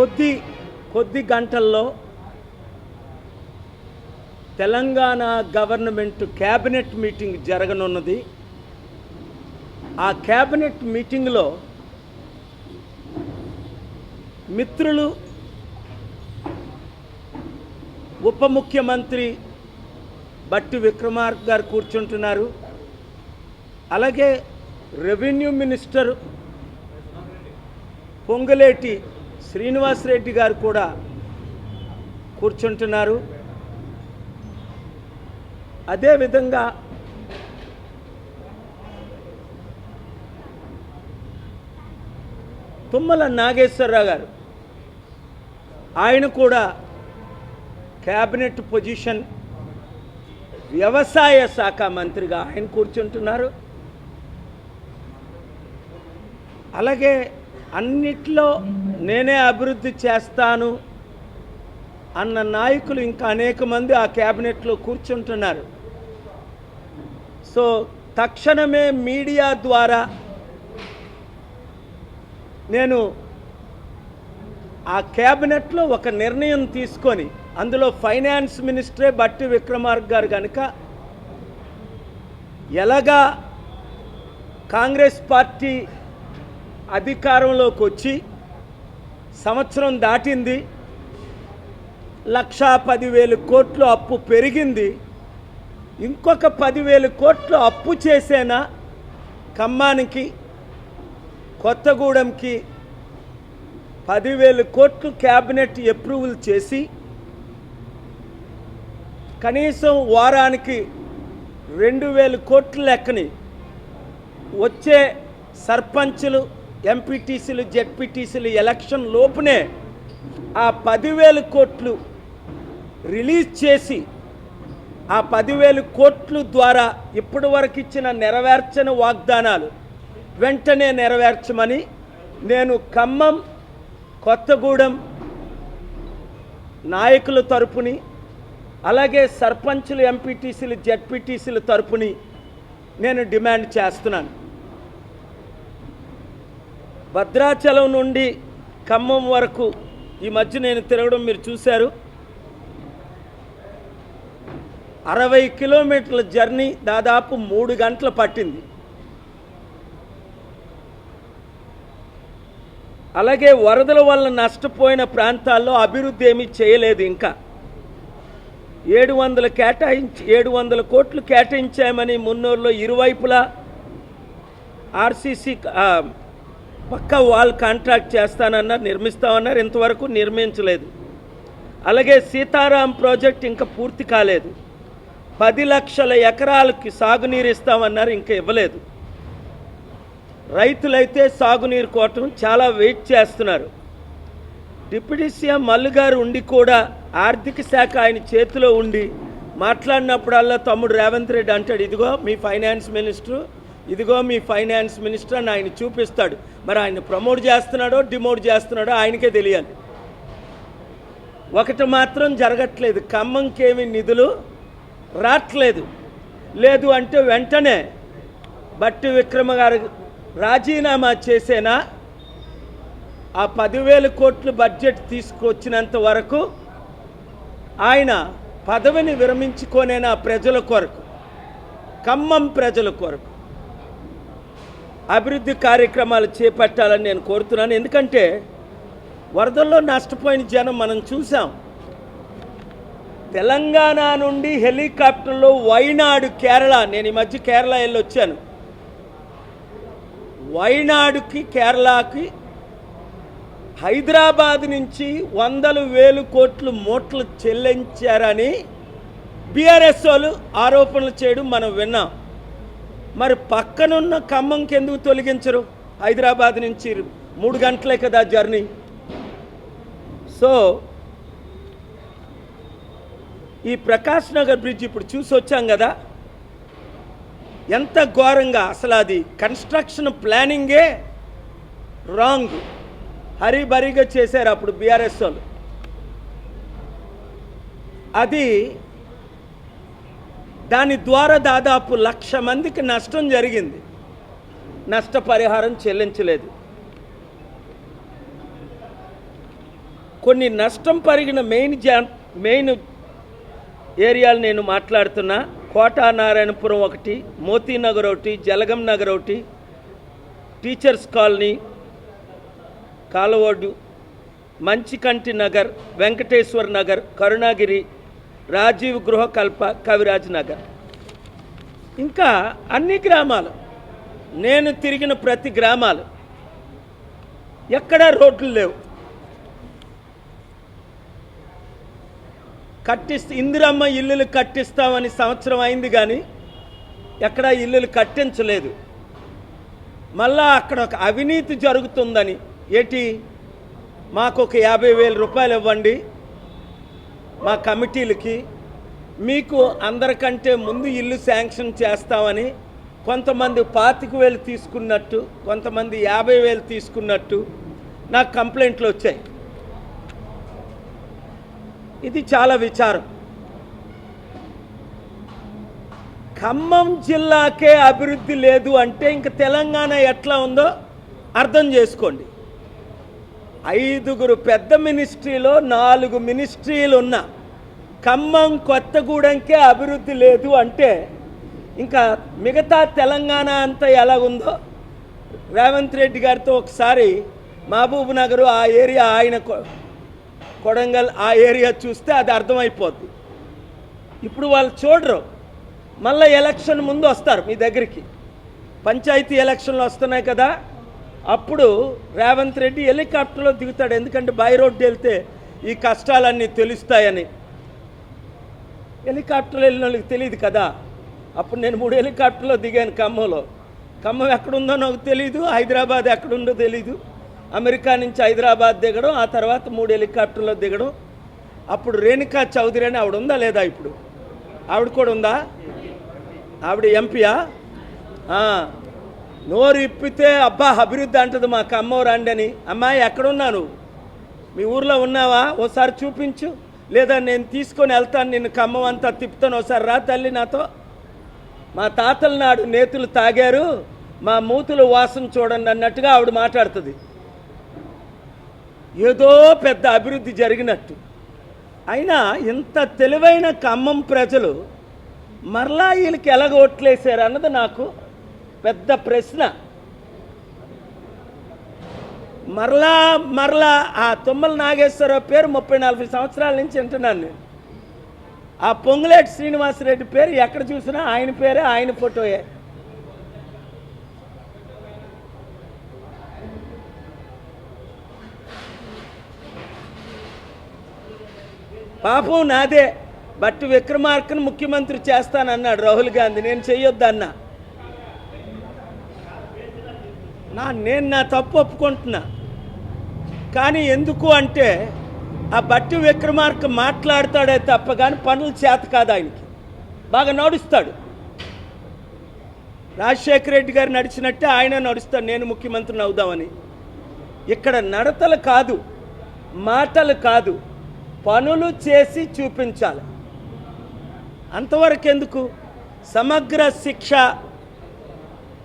కొద్ది కొద్ది గంటల్లో తెలంగాణ గవర్నమెంట్ క్యాబినెట్ మీటింగ్ జరగనున్నది. ఆ క్యాబినెట్ మీటింగ్లో మిత్రులు ఉప ముఖ్యమంత్రి బట్టి విక్రమార్క గారు కూర్చుంటున్నారు. అలాగే రెవెన్యూ మినిస్టర్ పొంగలేటి శ్రీనివాస్ రెడ్డి గారు కూడా కూర్చుంటున్నారు. అదేవిధంగా తుమ్మల నాగేశ్వరరావు గారు ఆయన కూడా క్యాబినెట్ పొజిషన్ వ్యవసాయ శాఖ మంత్రిగా ఆయన కూర్చుంటున్నారు. అలాగే అన్నిట్లో నేనే అభివృద్ధి చేస్తాను అన్న నాయకులు ఇంకా అనేక మంది ఆ క్యాబినెట్లో కూర్చుంటున్నారు. సో తక్షణమే మీడియా ద్వారా నేను ఆ క్యాబినెట్లో ఒక నిర్ణయం తీసుకొని అందులో ఫైనాన్స్ మినిస్టరే బట్టి విక్రమార్క గారు కనుక ఎలాగా కాంగ్రెస్ పార్టీ అధికారంలోకి వచ్చి సంవత్సరం దాటింది. లక్షా పదివేలు కోట్లు అప్పు పెరిగింది. ఇంకొక పదివేలు కోట్లు అప్పు చేసేనా? ఖమ్మానికి కొత్తగూడెంకి పదివేలు కోట్లు క్యాబినెట్ అప్రూవల్ చేసి కనీసం వారానికి రెండు వేల కోట్ల లెక్కని వచ్చే సర్పంచులు ఎంపీటీసీలు జెడ్పీటీసీలు ఎలక్షన్ లోపునే ఆ పదివేల కోట్లు రిలీజ్ చేసి ఆ పదివేల కోట్లు ద్వారా ఇప్పటి వరకు ఇచ్చిన నెరవేర్చని వాగ్దానాలు వెంటనే నెరవేర్చమని నేను ఖమ్మం కొత్తగూడెం నాయకుల తరపుని అలాగే సర్పంచులు ఎంపీటీసీలు జెడ్పీటీసీల తరపుని నేను డిమాండ్ చేస్తున్నాను. భద్రాచలం నుండి ఖమ్మం వరకు ఈ మధ్య నేను తిరగడం మీరు చూశారు. అరవై కిలోమీటర్ల జర్నీ దాదాపు మూడు గంటలు పట్టింది. అలాగే వరదల వల్ల నష్టపోయిన ప్రాంతాల్లో అభివృద్ధి ఏమీ చేయలేదు ఇంకా. ఏడు వందల కేటాయించి ఏడు వందల కోట్లు కేటాయించామని మున్నూరులో ఇరువైపులా ఆర్సీసీ పక్క వాల్ కాంట్రాక్ట్ చేస్తానన్నారు నిర్మిస్తామన్నారు ఇంతవరకు నిర్మించలేదు. అలాగే సీతారాం ప్రాజెక్ట్ ఇంకా పూర్తి కాలేదు. పది లక్షల ఎకరాలకి సాగునీరు ఇస్తామన్నారు ఇంకా ఇవ్వలేదు. రైతులైతే సాగునీరు కోటం చాలా వెయిట్ చేస్తున్నారు. డిప్యూటీ సీఎం మల్లు గారు ఉండి కూడా ఆర్థిక శాఖ ఆయన చేతిలో ఉండి మాట్లాడినప్పుడల్లా తమ్ముడు రేవంత్ రెడ్డి అంటాడు ఇదిగో మీ ఫైనాన్స్ మినిస్టర్ ఇదిగో మీ ఫైనాన్స్ మినిస్టర్ అని ఆయన చూపిస్తాడు. మరి ఆయన ప్రమోట్ చేస్తున్నాడో డిమోట్ చేస్తున్నాడో ఆయనకే తెలియాలి. ఒకటి మాత్రం జరగట్లేదు. ఖమ్మంకేమి నిధులు రావట్లేదు లేదు అంటే వెంటనే బట్టి విక్రమ గారు రాజీనామా చేసేనా? ఆ పదివేల కోట్లు బడ్జెట్ తీసుకొచ్చినంత వరకు ఆయన పదవిని విరమించుకోనేనా ప్రజల కొరకు? ఖమ్మం ప్రజల కొరకు. అభివృద్ధి కార్యక్రమాలు చేపట్టాలని నేను కోరుతున్నాను. ఎందుకంటే వరదల్లో నష్టపోయిన జనం మనం చూసాం. తెలంగాణ నుండి హెలికాప్టర్లో వైనాడు కేరళ నేను ఈ మధ్య కేరళ వెళ్ళి వచ్చాను. వైనాడుకి కేరళకి హైదరాబాద్ నుంచి వందలు వేలు కోట్లు మూట్లు చెల్లించారని బీఆర్ఎస్ వాళ్ళు ఆరోపణలు చేయడం మనం విన్నాం. మరి పక్కనున్న ఖమ్మంకి ఎందుకు తొలగించరు? హైదరాబాద్ నుంచి మూడు గంటలే కదా జర్నీ. సో ఈ ప్రకాష్ నగర్ బ్రిడ్జ్ ఇప్పుడు చూసి వచ్చాం కదా? ఎంత ఘోరంగా అసలు అది కన్స్ట్రక్షన్ ప్లానింగే రాంగ్. హరీబరీగా చేశారు అప్పుడు బీఆర్ఎస్ వాళ్ళు. అది దాని ద్వారా దాదాపు లక్ష మందికి నష్టం జరిగింది. నష్టపరిహారం చెల్లించలేదు. కొన్ని నష్టం పరిగిన మెయిన్ జా మెయిన్ ఏరియాలు నేను మాట్లాడుతున్నా. కోటా నారాయణపురం ఒకటి మోతీనగర్ ఒకటి జలగం నగర్ ఒకటి టీచర్స్ కాలనీ కాలవోడు మంచికంటి నగర్ వెంకటేశ్వర్ నగర్ కరుణాగిరి రాజీవ్ గృహకల్ప కవిరాజ్ నగర్. ఇంకా అన్ని గ్రామాలు నేను తిరిగిన ప్రతి గ్రామాలు ఎక్కడా రోడ్లు లేవు. కట్టిస్తే ఇందిరమ్మ ఇల్లులు కట్టిస్తామని సంవత్సరం అయింది కానీ ఎక్కడా ఇల్లులు కట్టించలేదు. మళ్ళా అక్కడ ఒక అవినీతి జరుగుతుందని ఏటి? మాకు ఒక యాభై వేల రూపాయలు ఇవ్వండి. మా కమిటీలకి మీకు అందరికంటే ముందు ఇల్లు శాంక్షన్ చేస్తామని కొంతమంది పాతిక వేలు తీసుకున్నట్టు కొంతమంది యాభై వేలు తీసుకున్నట్టు నాకు కంప్లైంట్లు వచ్చాయి. ఇది చాలా విచారం. ఖమ్మం జిల్లాకే అభివృద్ధి లేదు అంటే ఇంక తెలంగాణ ఎట్లా ఉందో అర్థం చేసుకోండి. ఐదుగురు పెద్ద మినిస్ట్రీలో నాలుగు మినిస్ట్రీలు ఉన్న ఖమ్మం కొత్తగూడెంకే అభివృద్ధి లేదు అంటే ఇంకా మిగతా తెలంగాణ అంతా ఎలా ఉందో రేవంత్ రెడ్డి గారితో ఒకసారి మహబూబ్ నగరు ఆ ఏరియా ఆయన కొడంగల్ ఆ ఏరియా చూస్తే అది అర్థమైపోద్ది. ఇప్పుడు వాళ్ళు చూడరు. మళ్ళీ ఎలక్షన్ ముందు వస్తారు మీ దగ్గరికి. పంచాయతీ ఎలక్షన్లు వస్తున్నాయి కదా. అప్పుడు రేవంత్ రెడ్డి హెలికాప్టర్లో దిగుతాడు. ఎందుకంటే బై రోడ్డు వెళ్తే ఈ కష్టాలన్నీ తెలుస్తాయని. హెలికాప్టర్లో వెళ్ళిన వాళ్ళకి తెలియదు కదా. అప్పుడు నేను మూడు హెలికాప్టర్లో దిగాను ఖమ్మంలో. ఖమ్మం ఎక్కడుందో నాకు తెలియదు హైదరాబాద్ ఎక్కడుందో తెలీదు. అమెరికా నుంచి హైదరాబాద్ దిగడం ఆ తర్వాత మూడు హెలికాప్టర్లో దిగడం. అప్పుడు రేణుకా చౌదరి అని ఆవిడ ఉందా లేదా ఇప్పుడు? ఆవిడ కూడా ఉందా? ఆవిడ ఎంపీయా? నోరు ఇప్పితే అబ్బా అభివృద్ధి అంటది మా ఖమ్మం రండి అని. అమ్మాయి ఎక్కడున్నాను? మీ ఊర్లో ఉన్నావా? ఓసారి చూపించు. లేదా నేను తీసుకొని వెళ్తాను నిన్ను కమ్మం అంతా తిప్పుతాను. ఒకసారి రా తల్లి నాతో. మా తాతల నాడు నేతులు తాగారు. మా మూతులు వాసన చూడండి అన్నట్టుగా ఆవిడ మాట్లాడుతుంది. ఏదో పెద్ద అభివృద్ధి జరిగినట్టు. అయినా ఇంత తెలివైన ఖమ్మం ప్రజలు మరలా వీళ్ళకి ఎలాగ ఓట్లేశారు అన్నది నాకు పెద్ద ప్రశ్న. మరలా మరలా ఆ తుమ్మల నాగేశ్వరరావు పేరు ముప్పై నలభై సంవత్సరాల నుంచి వింటున్నాను నేను. ఆ పొంగులేటి శ్రీనివాసరెడ్డి పేరు ఎక్కడ చూసినా ఆయన పేరే ఆయన ఫోటోయే. పాపం నాదే బట్టి విక్రమార్కను ముఖ్యమంత్రి చేస్తానన్నాడు రాహుల్ గాంధీ. నేను చెయ్యొద్దన్నా. నా నేను నా తప్పు ఒప్పుకుంటున్నా. కానీ ఎందుకు అంటే ఆ బట్టి విక్రమార్క మాట్లాడతాడే తప్ప కానీ పనులు చేత కాదు ఆయనకి. బాగా నడుస్తాడు. రాజశేఖర రెడ్డి గారు నడిచినట్టే ఆయన నడుస్తాడు. నేను ముఖ్యమంత్రిని అవుదామని. ఇక్కడ నడతలు కాదు మాటలు కాదు పనులు చేసి చూపించాలి. అంతవరకు ఎందుకు? సమగ్ర శిక్ష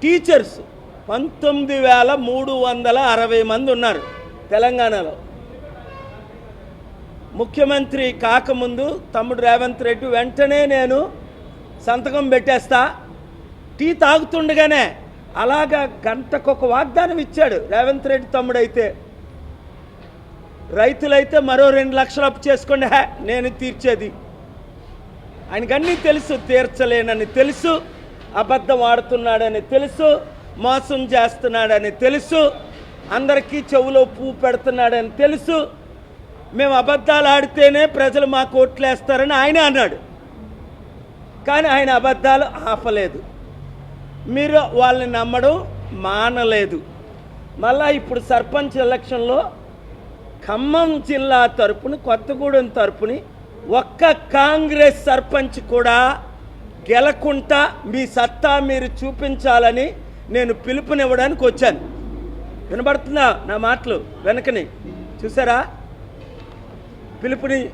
టీచర్స్. పంతొమ్మిది వేల మూడు వందల అరవై మంది ఉన్నారు తెలంగాణలో. ముఖ్యమంత్రి కాకముందు తమ్ముడు రేవంత్ రెడ్డి వెంటనే నేను సంతకం పెట్టేస్తా. టీ తాగుతుండగానే అలాగా గంటకొక వాగ్దానం ఇచ్చాడు రేవంత్ రెడ్డి తమ్ముడైతే. రైతులైతే మరో రెండు లక్షలు అప్పు చేసుకోండి హే నేను తీర్చేది. ఆయనకన్నీ తెలుసు తీర్చలేనని తెలుసు అబద్ధం ఆడుతున్నాడని తెలుసు మోసం చేస్తున్నాడని తెలుసు. అందరికీ చెవులో పువ్వు పెడుతున్నాడని తెలుసు. మేము అబద్ధాలు ఆడితేనే ప్రజలు మాకు ఓట్లేస్తారని ఆయన అన్నాడు. కానీ ఆయన అబద్ధాలు ఆపలేదు. మీరు వాళ్ళని నమ్మడం మానలేదు. మళ్ళా ఇప్పుడు సర్పంచ్ ఎలక్షన్లో ఖమ్మం జిల్లా తరపుని కొత్తగూడెం తరపుని ఒక్క కాంగ్రెస్ సర్పంచ్ కూడా గెలకుంటా మీ సత్తా మీరు చూపించాలని నేను పిలుపునివ్వడానికి వచ్చాను. వినబడుతుందా నా మాటలు? వెనకని. చూసారా పిలుపుని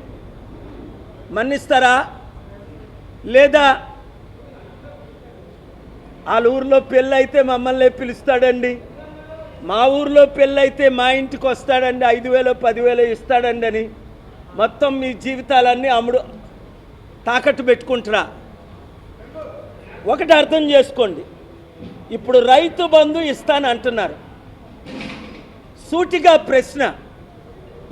మన్నిస్తారా? లేదా వాళ్ళ ఊర్లో పెళ్ళైతే మమ్మల్ని పిలుస్తాడండి? మా ఊర్లో పెళ్ళైతే మా ఇంటికి వస్తాడండి ఐదు వేలు పదివేలు ఇస్తాడండి అని. మొత్తం మీ జీవితాలన్నీ అమ్ముడు తాకట్టు పెట్టుకుంటురా ఒకటి అర్థం చేసుకోండి. ఇప్పుడు రైతు బంధు ఇస్తాను అంటున్నారు సూటిగా ప్రశ్న.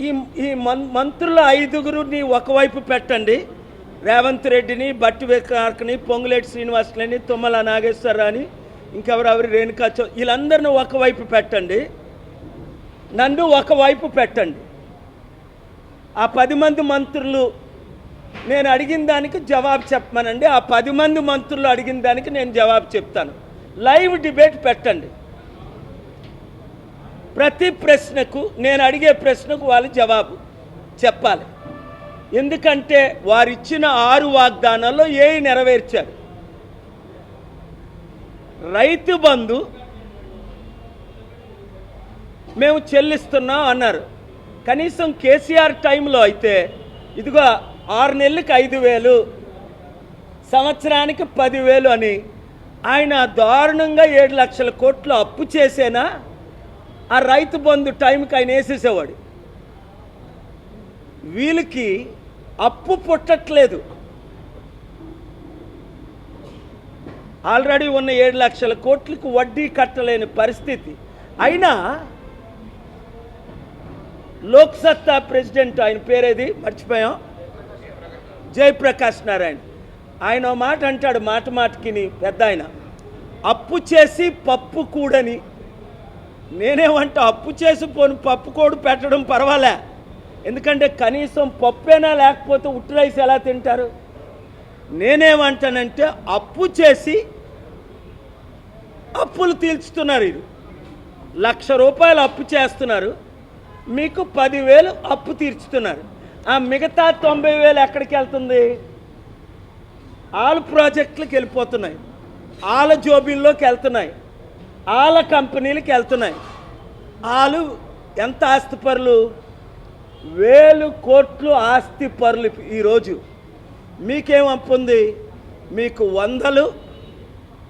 ఈ ఈ మన్ మంత్రుల ఐదుగురిని ఒకవైపు పెట్టండి. రేవంత్ రెడ్డిని బట్టి విక్రార్క్ని పొంగులేటి శ్రీనివాసులని తుమ్మల నాగేశ్వరరావుని ఇంకెవరెవరు రేణుకా చౌ వీళ్ళందరిని ఒకవైపు పెట్టండి. నన్ను ఒకవైపు పెట్టండి. ఆ పది మంది మంత్రులు నేను అడిగిన దానికి జవాబు చెప్పమనండి. ఆ పది మంది మంత్రులు అడిగిన దానికి నేను జవాబు చెప్తాను. లైవ్ డిబేట్ పెట్టండి. ప్రతి ప్రశ్నకు నేను అడిగే ప్రశ్నకు వాళ్ళు జవాబు చెప్పాలి. ఎందుకంటే వారిచ్చిన ఆరు వాగ్దానాల్లో ఏ నెరవేర్చారు. రైతు బంధు మేము చెల్లిస్తున్నాం అన్నారు. కనీసం కేసీఆర్ టైంలో అయితే ఇదిగో ఆరు నెలలకు ఐదు వేలు సంవత్సరానికి పదివేలు అని ఆయన దారుణంగా ఏడు లక్షల కోట్లు అప్పు చేసేనా? ఆ రైతు బంధు టైంకి ఆయన వేసేసేవాడు. వీళ్ళకి అప్పు పుట్టట్లేదు. ఆల్రెడీ ఉన్న ఏడు లక్షల కోట్లకు వడ్డీ కట్టలేని పరిస్థితి. అయినా లోక్సత్తా ప్రెసిడెంట్ ఆయన పేరేది? మర్చిపోయాం. జయప్రకాష్ నారాయణ. ఆయన ఓ మాట అంటాడు మాట మాటకి పెద్ద ఆయన. అప్పు చేసి పప్పు కూడని. నేనేమంట అప్పు చేసి పోను పప్పు కూడు పెట్టడం పర్వాలే. ఎందుకంటే కనీసం పప్పేనా లేకపోతే ఉట్టు రైస్ ఎలా తింటారు? నేనేమంటానంటే అప్పు చేసి అప్పులు తీర్చుతున్నారు ఇది లక్ష రూపాయలు అప్పు చేస్తున్నారు. మీకు పదివేలు అప్పు తీర్చుతున్నారు. ఆ మిగతా తొంభై వేలు ఎక్కడికి వెళ్తుంది? వాళ్ళ ప్రాజెక్టులకు వెళ్ళిపోతున్నాయి. ఆల జోబీల్లోకి వెళ్తున్నాయి. ఆల కంపెనీలకు వెళ్తున్నాయి. ఆలు ఎంత ఆస్తిపరులు వేలు కోట్లు ఆస్తి పరులు ఈరోజు మీకేం అప్పు ఉంది? మీకు వందలు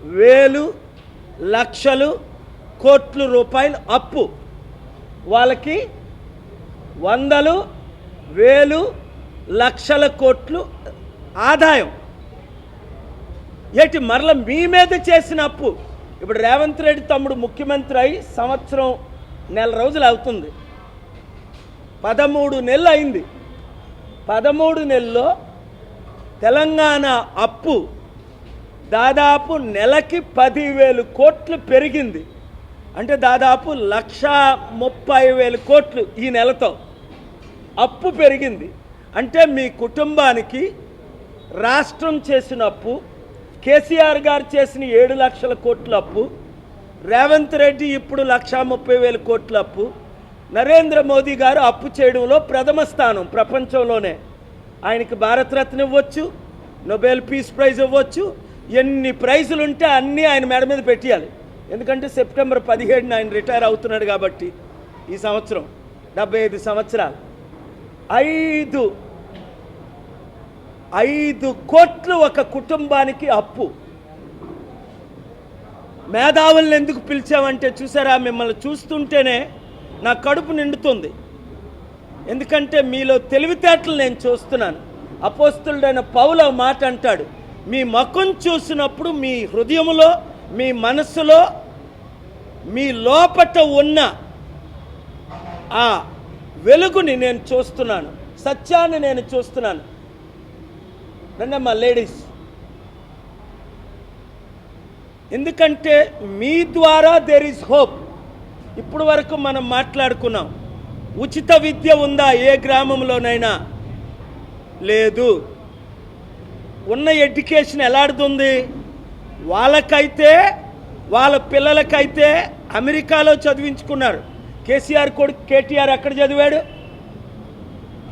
వేలు లక్షలు కోట్లు రూపాయలు అప్పు. వాళ్ళకి వందలు వేలు లక్షల కోట్లు ఆదాయం. ఏటి మరల మీ మీద చేసిన అప్పు? ఇప్పుడు రేవంత్ రెడ్డి తమ్ముడు ముఖ్యమంత్రి అయి సంవత్సరం నెల రోజులు అవుతుంది. పదమూడు నెలలు అయింది. పదమూడు నెలల్లో తెలంగాణ అప్పు దాదాపు నెలకి పదివేలు కోట్లు పెరిగింది. అంటే దాదాపు లక్ష ముప్పై వేలు కోట్లు ఈ నెలతో అప్పు పెరిగింది. అంటే మీ కుటుంబానికి రాష్ట్రం చేసిన అప్పు కేసీఆర్ గారు చేసిన ఏడు లక్షల కోట్ల అప్పు రేవంత్ రెడ్డి ఇప్పుడు లక్షా ముప్పై వేల కోట్ల అప్పు నరేంద్ర మోదీ గారు అప్పు చేయడంలో ప్రథమ స్థానం ప్రపంచంలోనే. ఆయనకి భారతరత్న ఇవ్వచ్చు నొబెల్ పీస్ ప్రైజ్ ఇవ్వచ్చు ఎన్ని ప్రైజులు ఉంటే అన్నీ ఆయన మెడ మీద పెట్టేయాలి. ఎందుకంటే సెప్టెంబర్ పదిహేడున ఆయన రిటైర్ అవుతున్నాడు కాబట్టి ఈ సంవత్సరం డెబ్బై ఐదు సంవత్సరాలు. ఐదు ఐదు కోట్లు ఒక కుటుంబానికి అప్పు. మేధావులను ఎందుకు పిలిచామంటే చూసారా మిమ్మల్ని చూస్తుంటేనే నా కడుపు నిండుతుంది. ఎందుకంటే మీలో తెలివితేటలు నేను చూస్తున్నాను. అపోస్తుడైన పౌల మాట అంటాడు మీ ముఖం చూసినప్పుడు మీ హృదయములో మీ మనస్సులో మీ లోపట ఉన్న ఆ వెలుగుని నేను చూస్తున్నాను. సత్యాన్ని నేను చూస్తున్నాను. రండమ్మా లేడీస్ ఎందుకంటే మీ ద్వారా దేర్ ఇస్ హోప్ ఇప్పుడు వరకు మనం మాట్లాడుకున్నాం. ఉచిత విద్య ఉందా? ఏ గ్రామంలోనైనా? లేదు. ఉన్న ఎడ్యుకేషన్ ఎలాడుతుంది? వాళ్ళకైతే వాళ్ళ పిల్లలకైతే అమెరికాలో చదివించుకున్నారు. కేసీఆర్ కొడుకు కేటీఆర్ ఎక్కడ చదివాడు?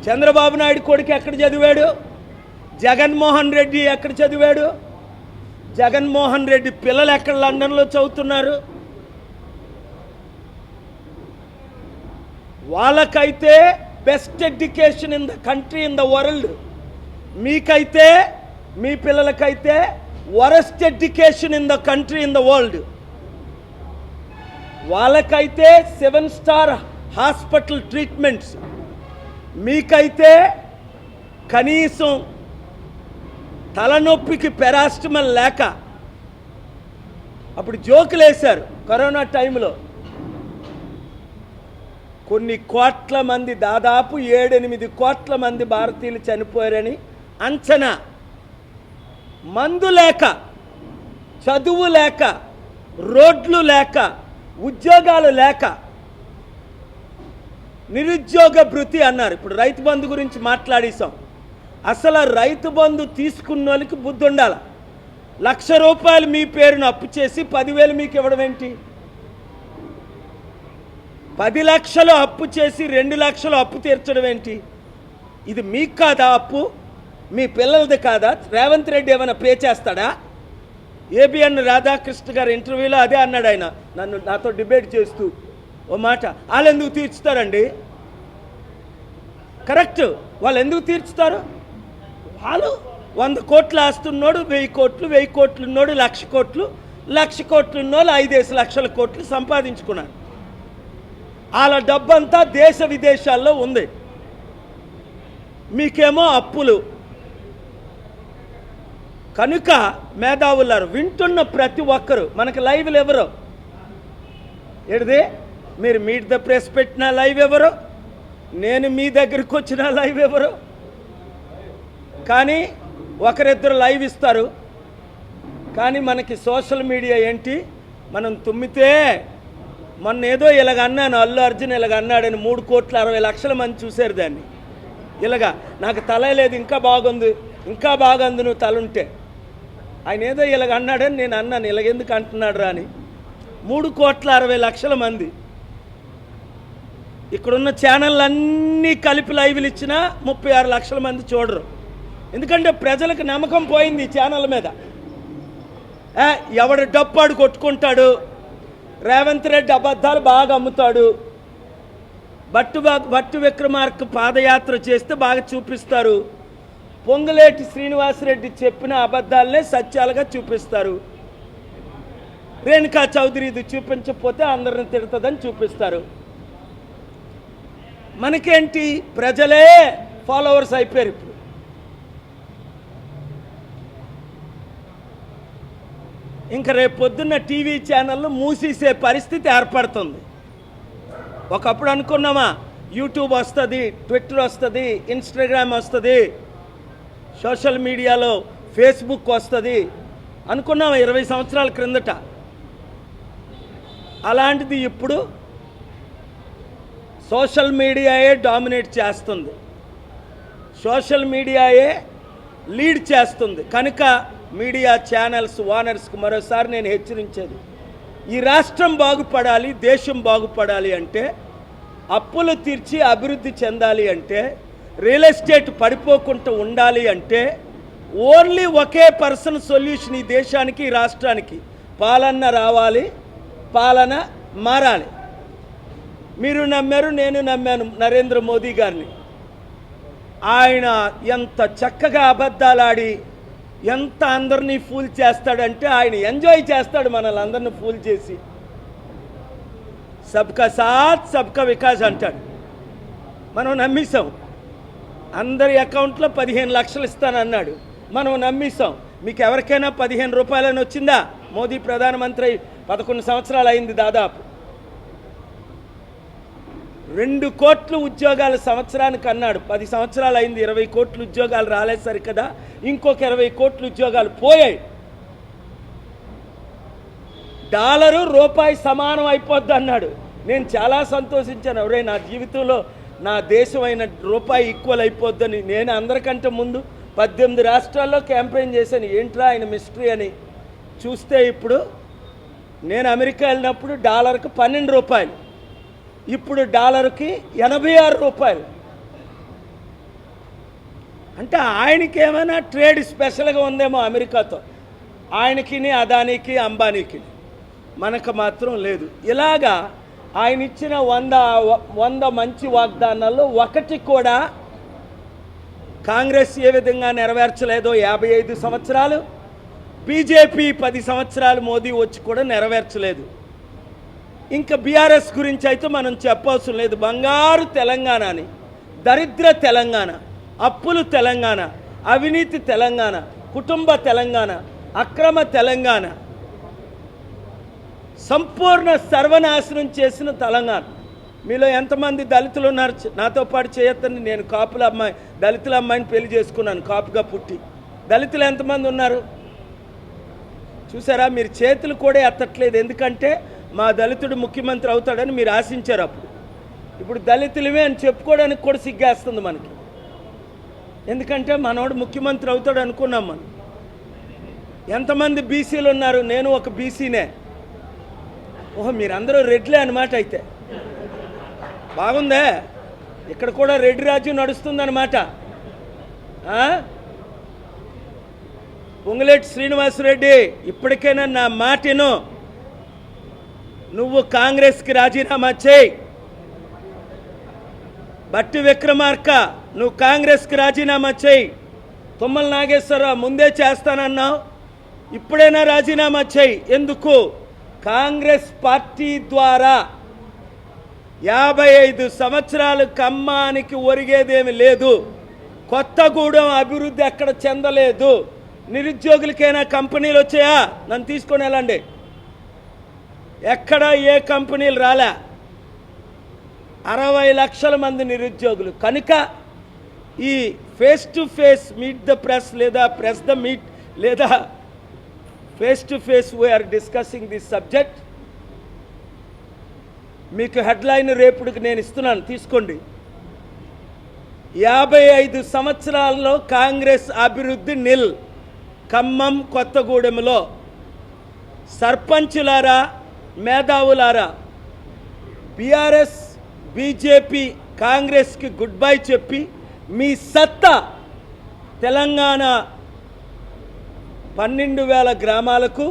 చంద్రబాబు నాయుడు కొడుకు ఎక్కడ చదివాడు? జగన్మోహన్ రెడ్డి ఎక్కడ చదివాడు? జగన్మోహన్ రెడ్డి పిల్లలు ఎక్కడ లండన్లో చదువుతున్నారు? వాళ్ళకైతే best education in the country in the world. మీకైతే మీ పిల్లలకైతే worst education in the country in the world. వాళ్ళకైతే సెవెన్ స్టార్ హాస్పిటల్ ట్రీట్మెంట్స్. మీకైతే కనీసం తలనొప్పికి పెరాస్టమల్ లేక అప్పుడు జోకులు వేశారు కరోనా టైంలో. కొన్ని కోట్ల మంది దాదాపు ఏడెనిమిది కోట్ల మంది భారతీయులు చనిపోయారని అంచనా. మందు లేక చదువు లేక రోడ్లు లేక ఉద్యోగాలు లేక నిరుద్యోగ భృతి అన్నారు. ఇప్పుడు రైతు బంధు గురించి మాట్లాడేశాం. అసలు రైతు బంధు తీసుకున్న వాళ్ళకి బుద్ధి ఉండాలి లక్ష రూపాయలు మీ పేరును అప్పు చేసి పదివేలు మీకు ఇవ్వడం ఏంటి? పది లక్షలు అప్పు చేసి రెండు లక్షలు అప్పు తీర్చడం ఏంటి? ఇది మీకు కాదా అప్పు? మీ పిల్లలది కాదా? రేవంత్ రెడ్డి ఏమైనా పే చేస్తాడా? ఏబిఎన్ రాధాకృష్ణ గారి ఇంటర్వ్యూలో అదే అన్నాడు ఆయన. నన్ను నాతో డిబేట్ చేస్తూ. ఓ మాట. వాళ్ళు ఎందుకు తీర్చుతారండి? కరెక్ట్. వాళ్ళు ఎందుకు తీర్చుతారు? వాళ్ళు వంద కోట్లు ఆస్తున్నోడు వెయ్యి కోట్లు వెయ్యి కోట్లు ఉన్నోడు లక్ష కోట్లు లక్ష కోట్లు ఉన్నోళ్ళు ఐదేసి లక్షల కోట్లు సంపాదించుకున్నారు. వాళ్ళ డబ్బంతా దేశ విదేశాల్లో ఉంది. మీకేమో అప్పులు. కనుక మేధావులారు వింటున్న ప్రతి ఒక్కరు మనకు లైవ్లు ఎవరు? ఏడిది? మీరు మీట్ ద ప్రెస్ పెట్టిన లైవ్ ఎవరు? నేను మీ దగ్గరికి వచ్చిన లైవ్ ఎవరు? కానీ ఒకరిద్దరు లైవ్ ఇస్తారు. కానీ మనకి సోషల్ మీడియా ఏంటి? మనం తుమ్మితే మొన్న ఏదో ఇలాగ అన్నాను అల్లు అర్జున్ ఇలాగ అన్నాడని మూడు కోట్ల అరవై లక్షల మంది చూశారు దాన్ని. ఇలాగా నాకు తల లేదు ఇంకా బాగుంది ఇంకా బాగుంది నువ్వు తల ఉంటే ఆయన ఏదో ఇలాగ అన్నాడని నేను అన్నాను ఇలాగెందుకు అంటున్నాడు రాని మూడు కోట్ల అరవై లక్షల మంది. ఇక్కడున్న ఛానళ్ళన్నీ కలిపి లైవ్లు ఇచ్చినా ముప్పై ఆరు లక్షల మంది చూడరు. ఎందుకంటే ప్రజలకు నమ్మకం పోయింది ఈ ఛానల్ మీద. ఎవడు డప్పాడు కొట్టుకుంటాడు రేవంత్ రెడ్డి అబద్ధాలు బాగా అమ్ముతాడు భట్టు బా- భట్టు విక్రమార్క పాదయాత్ర చేస్తే బాగా చూపిస్తారు పొంగులేటి శ్రీనివాసరెడ్డి చెప్పిన అబద్ధాలనే సత్యాలుగా చూపిస్తారు. రేణుకా చౌదరి ఇది చూపించకపోతే అందరిని తిడుతుందని చూపిస్తారు. మనకేంటి? ప్రజలే ఫాలోవర్స్ అయిపోయారు ఇప్పుడు. ఇంకా రేపు పొద్దున్న టీవీ ఛానళ్ళు మూసేసే పరిస్థితి ఏర్పడుతుంది. ఒకప్పుడు అనుకున్నామా యూట్యూబ్ వస్తుంది ట్విట్టర్ వస్తుంది ఇన్స్టాగ్రామ్ వస్తుంది సోషల్ మీడియాలో ఫేస్బుక్ వస్తుంది అనుకున్నామా ఇరవై సంవత్సరాల క్రిందట. అలాంటిది ఇప్పుడు సోషల్ మీడియాయే డామినేట్ చేస్తుంది. సోషల్ మీడియాయే లీడ్ చేస్తుంది. కనుక మీడియా ఛానల్స్ ఓనర్స్కు మరోసారి నేను హెచ్చరించేది ఈ రాష్ట్రం బాగుపడాలి దేశం బాగుపడాలి అంటే అప్పులు తీర్చి అభివృద్ధి చెందాలి అంటే రియల్ ఎస్టేట్ పడిపోకుండా ఉండాలి అంటే ఓన్లీ ఒకే పర్సన్ సొల్యూషన్ ఈ దేశానికి ఈ రాష్ట్రానికి. పాలన రావాలి పాలన మారాలి. మీరు నమ్మారు నేను నమ్మాను నరేంద్ర మోదీ గారిని. ఆయన ఎంత చక్కగా అబద్ధాలాడి ఎంత అందరినీ ఫూల్ చేస్తాడంటే ఆయన ఎంజాయ్ చేస్తాడు మనల్ని అందరిని ఫూల్ చేసి. సబ్కా సాత్ సబ్కా వికాస్ అంటాడు. మనం నమ్మేశాం అందరి అకౌంట్లో పదిహేను లక్షలు ఇస్తానన్నాడు. మనం నమ్మేశాం మీకు ఎవరికైనా పదిహేను రూపాయలని వచ్చిందా? మోదీ ప్రధానమంత్రి పదకొండు సంవత్సరాలు అయింది దాదాపు. రెండు కోట్ల ఉద్యోగాలు సంవత్సరానికి అన్నాడు. పది సంవత్సరాలు అయింది ఇరవై కోట్ల ఉద్యోగాలు రాలేదు సరికదా? ఇంకొక ఇరవై కోట్ల ఉద్యోగాలు పోయాయి. డాలరు రూపాయి సమానం అయిపోద్ది అన్నాడు. నేను చాలా సంతోషించాను. ఎవరే నా జీవితంలో నా దేశమైన రూపాయి ఈక్వల్ అయిపోద్దని నేను అందరికంటే ముందు పద్దెనిమిది రాష్ట్రాల్లో క్యాంపెయిన్ చేశాను. ఏంట్రా ఆయన మిస్టరీ అని చూస్తే ఇప్పుడు నేను అమెరికా వెళ్ళినప్పుడు డాలర్కి పన్నెండు రూపాయలు. ఇప్పుడు డాలర్కి ఎనభై ఆరు రూపాయలు. అంటే ఆయనకి ఏమైనా ట్రేడ్ స్పెషల్గా ఉందేమో అమెరికాతో. ఆయనకి అదానికి అంబానీకి మనకు మాత్రం లేదు. ఇలాగా ఆయన ఇచ్చిన వంద వంద మంచి వాగ్దానాల్లో ఒకటి కూడా కాంగ్రెస్ ఏ విధంగా నెరవేర్చలేదో యాభై ఐదు సంవత్సరాలు బీజేపీ పది సంవత్సరాలు మోదీ వచ్చి కూడా నెరవేర్చలేదు. ఇంకా బీఆర్ఎస్ గురించి అయితే మనం చెప్పవలసిన లేదు. బంగారు తెలంగాణ అని దరిద్ర తెలంగాణ అప్పులు తెలంగాణ అవినీతి తెలంగాణ కుటుంబ తెలంగాణ అక్రమ తెలంగాణ సంపూర్ణ సర్వనాశనం చేసిన తెలంగాణ. మీలో ఎంతమంది దళితులు ఉన్నారు? నాతో పాటు చేయొద్దని నేను కాపుల అమ్మాయి దళితుల అమ్మాయిని పెళ్ళి చేసుకున్నాను కాపుగా పుట్టి. దళితులు ఎంతమంది ఉన్నారు? చూసారా? మీరు చేతులు కూడా ఎత్తట్లేదు. ఎందుకంటే మా దళితుడు ముఖ్యమంత్రి అవుతాడని మీరు ఆశించారు అప్పుడు. ఇప్పుడు దళితులమే అని చెప్పుకోవడానికి కూడా సిగ్గేస్తుంది మనకి. ఎందుకంటే మనోడు ముఖ్యమంత్రి అవుతాడు అనుకున్నాం మనం. ఎంతమంది బీసీలు ఉన్నారు? నేను ఒక బీసీనే. ఓహో మీరందరూ రెడ్లే అనమాట అయితే. బాగుందే. ఇక్కడ కూడా రెడ్డి రాజ్యం నడుస్తుందన్నమాట. పొంగులేటి శ్రీనివాసరెడ్డి ఇప్పటికైనా నా మాటను నువ్వు కాంగ్రెస్కి రాజీనామా చేయి. బట్టి విక్రమార్క నువ్వు కాంగ్రెస్కి రాజీనామా చేయి. తుమ్మల నాగేశ్వరరావు ముందే చేస్తానన్నావు. ఇప్పుడైనా రాజీనామా చేయి. ఎందుకు? కాంగ్రెస్ పార్టీ ద్వారా యాభై ఐదు సంవత్సరాలు కమ్మానికి ఒరిగేదేమి లేదు. కొత్తగూడెం అభివృద్ధి ఎక్కడ చెందలేదు. నిరుద్యోగులకైనా కంపెనీలు వచ్చాయా? నన్ను తీసుకొని వెళ్ళండి. ఎక్కడ ఏ కంపెనీలు రాలే. అరవై లక్షల మంది నిరుద్యోగులు. కనుక ఈ face to face meet the press లేదా ప్రెస్ ద మీట్ లేదా face to face we are discussing this subject మీకు హెడ్లైన్ రేపుడికి నేను ఇస్తున్నాను. తీసుకోండి. యాభై ఐదు సంవత్సరాల్లో కాంగ్రెస్ అభివృద్ధి నిల్ ఖమ్మం కొత్తగూడెంలో. సర్పంచులారా మేధావులారా బీఆర్ఎస్ బీజేపీ కాంగ్రెస్కి గుడ్ బై చెప్పి మీ సత్తా తెలంగాణ పన్నెండు వేల గ్రామాలకు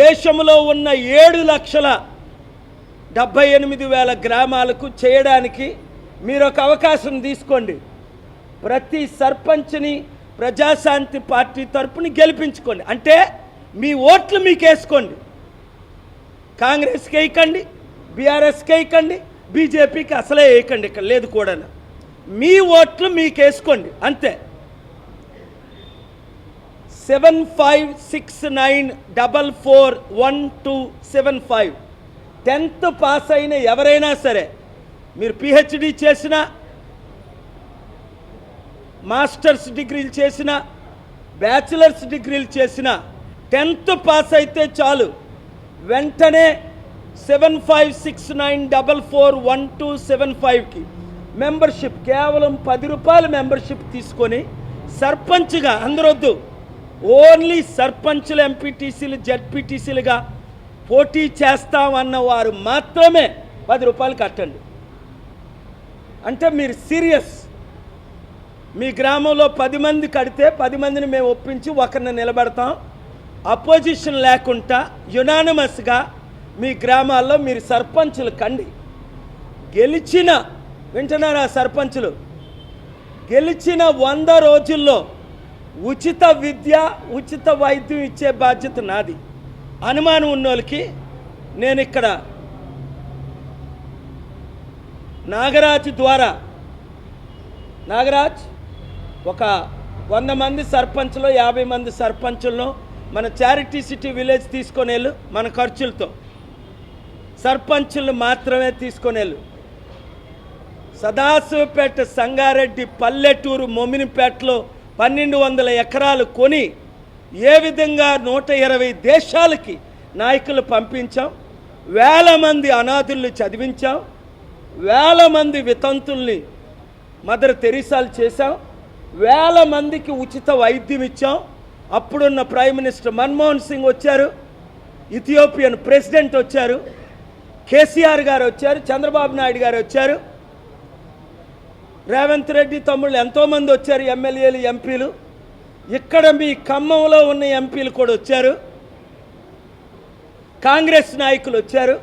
దేశంలో ఉన్న ఏడు లక్షల డెబ్భై ఎనిమిది వేల గ్రామాలకు చేయడానికి మీరు ఒక అవకాశం తీసుకోండి. ప్రతి సర్పంచ్ని ప్రజాశాంతి పార్టీ తరపుని గెలిపించుకోండి. అంటే మీ ఓట్లు మీకు వేసుకోండి కాంగ్రెస్కి వేయకండి బీఆర్ఎస్కి వేయకండి బీజేపీకి అసలే వేయకండి ఇక్కడ లేదు కూడా మీ ఓట్లు మీకు వేసుకోండి అంతే. Seven five six nine double four one two seven five. Tenth pass అయిన ఎవరైనా సరే మీరు పిహెచ్డి చేసిన మాస్టర్స్ డిగ్రీలు చేసిన బ్యాచిలర్స్ డిగ్రీలు చేసిన టెన్త్ పాస్ అయితే చాలు. వెంటనే seven five six nine double four one two seven ఫైవ్కి మెంబర్షిప్ కేవలం పది రూపాయల మెంబర్షిప్ తీసుకొని సర్పంచ్గా అందరొద్దు. ఓన్లీ సర్పంచ్లు ఎంపీటీసీలు జడ్పీటీసీలుగా పోటీ చేస్తామన్న వారు మాత్రమే పది రూపాయలు కట్టండి. అంటే మీరు సీరియస్. మీ గ్రామంలో పది మంది కడితే పది మందిని మేము ఒప్పించి ఒకరిని నిలబెడతాం. అపోజిషన్ లేకుండా యునానిమస్గా మీ గ్రామాల్లో మీరు సర్పంచులు కండి. గెలిచిన వింటున్నారా సర్పంచులు. గెలిచిన వంద రోజుల్లో ఉచిత విద్య ఉచిత వైద్యం ఇచ్చే బాధ్యత నాది. అనుమానం ఉన్నోళ్ళకి నేను ఇక్కడ నాగరాజు ద్వారా నాగరాజ్ ఒక వంద మంది సర్పంచ్లో యాభై మంది సర్పంచులను మన చారిటీ సిటీ విలేజ్ తీసుకొని వెళ్ళు మన ఖర్చులతో. సర్పంచులను మాత్రమే తీసుకొని వెళ్ళు. సదాశివపేట సంగారెడ్డి పల్లెటూరు మొమినిపేటలో పన్నెండు వందల ఎకరాలు కొని ఏ విధంగా నూట ఇరవై దేశాలకి నాయకులు పంపించాం వేల మంది అనాథుల్ని చదివించాం వేల మంది వితంతుల్ని మదర్ తెరీసాలు చేశాం వేల మందికి ఉచిత వైద్యం ఇచ్చాం అప్పుడున్న ప్రైమ్ మినిస్టర్ మన్మోహన్ సింగ్ వచ్చారు. ఇథియోపియన్ ప్రెసిడెంట్ వచ్చారు. కేసీఆర్ గారు వచ్చారు. చంద్రబాబు నాయుడు గారు వచ్చారు. రేవంత్ రెడ్డి తమ్ముళ్ళు ఎంతోమంది వచ్చారు. ఎమ్మెల్యేలు ఎంపీలు. ఇక్కడ మీ ఖమ్మంలో ఉన్న ఎంపీలు కూడా వచ్చారు. కాంగ్రెస్ నాయకులు వచ్చారు.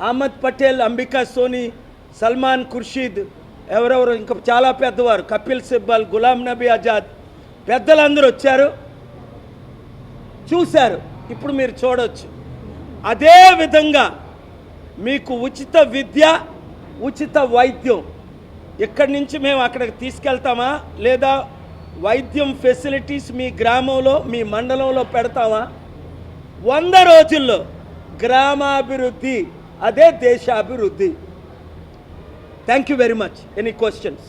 అహ్మద్ పటేల్ అంబికా సోనీ సల్మాన్ ఖుర్షీద్ ఎవరెవరు? ఇంకా చాలా పెద్దవారు. కపిల్ సిబ్బల్ గులాం నబీ ఆజాద్. పెద్దలందరూ వచ్చారు. చూశారు. ఇప్పుడు మీరు చూడవచ్చు అదే విధంగా మీకు ఉచిత విద్య ఉచిత వైద్యం. ఇక్కడి నుంచి మేము అక్కడికి తీసుకెళ్తామా? లేదా వైద్యం ఫెసిలిటీస్ మీ గ్రామంలో మీ మండలంలో పెడతామా? వంద రోజుల్లో గ్రామాభివృద్ధి అదే దేశాభివృద్ధి. Thank you very much any questions